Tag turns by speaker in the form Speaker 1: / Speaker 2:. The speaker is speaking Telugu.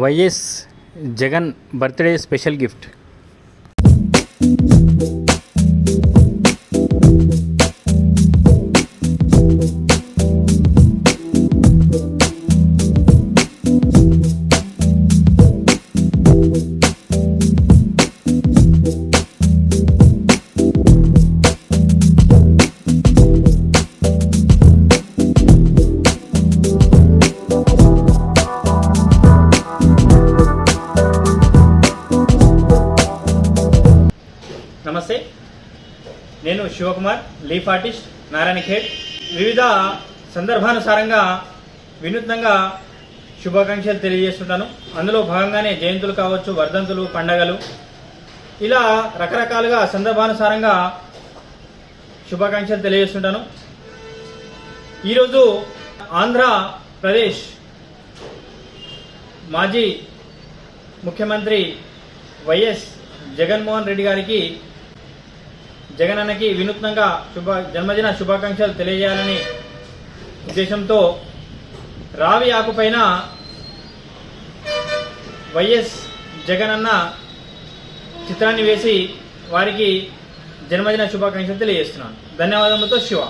Speaker 1: YS Jagan birthday special gift నమస్తే. నేను Shivakumar leaf artist Narayankhed. వివిధ సందర్భానుసారంగా వినూత్నంగా శుభాకాంక్షలు తెలియజేస్తుంటాను. అందులో భాగంగానే జయంతులు కావచ్చు వర్ధంతులు పండగలు. ఇలా రకరకాలుగా సందర్భానుసారంగా శుభాకాంక్షలు తెలియజేస్తుంటాను. ఈరోజు ఆంధ్రప్రదేశ్ మాజీ ముఖ్యమంత్రి వైఎస్ జగన్మోహన్ రెడ్డి గారికి జగన్ అన్నకి వినూత్నంగా శుభ జన్మదిన శుభాకాంక్షలు తెలియజేయాలని ఉద్దేశంతో రావి ఆకుపైన వైఎస్ జగన్ అన్న చిత్రాన్ని వేసి వారికి జన్మదిన శుభాకాంక్షలు తెలియజేస్తున్నాను. ధన్యవాదములతో శివ.